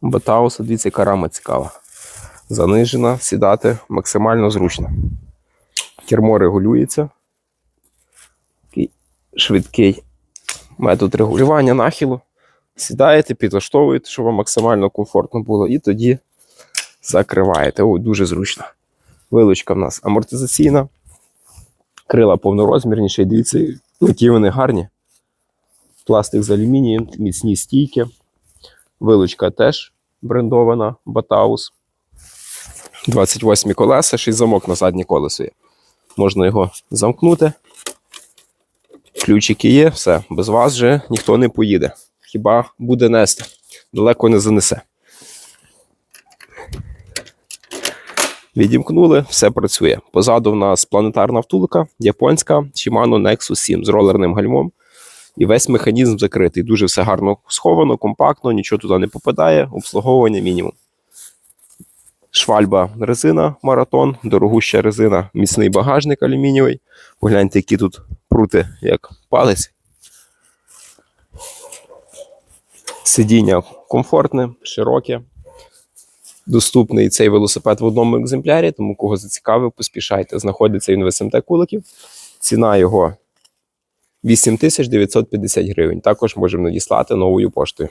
Батауса, дивіться, яка рама цікава. Занижена, сідати максимально зручно. Кермо регулюється. Такий швидкий метод регулювання нахилу. Сідаєте, підлаштовуєте, щоб вам максимально комфортно було, і тоді закриваєте. О, дуже зручно. Вилучка в нас амортизаційна. Крила повнорозмірніші. Дивіться, які вони гарні. Пластик з алюмінієм, міцні стійки. Вилучка теж брендована, Батаус. 28 колеса, ще й замок на заднє колесо є. Можна його замкнути. Ключики є, все. Без вас же ніхто не поїде. Хіба буде нести, далеко не занесе. Відімкнули, все працює. Позаду в нас планетарна втулка, японська Shimano Nexus 7 з ролерним гальмом. І весь механізм закритий. Дуже все гарно сховано, компактно, нічого туди не попадає, обслуговування мінімум. Швальба резина маратон, дорогуща резина, міцний багажник алюмінієвий. Погляньте, які тут прути, як палець. Сидіння комфортне, широке. Доступний цей велосипед в одному екземплярі, тому кого зацікавив, поспішайте. Знаходиться він в СМТ Куликів. Ціна його 8950 гривень. Також можемо надіслати новою поштою.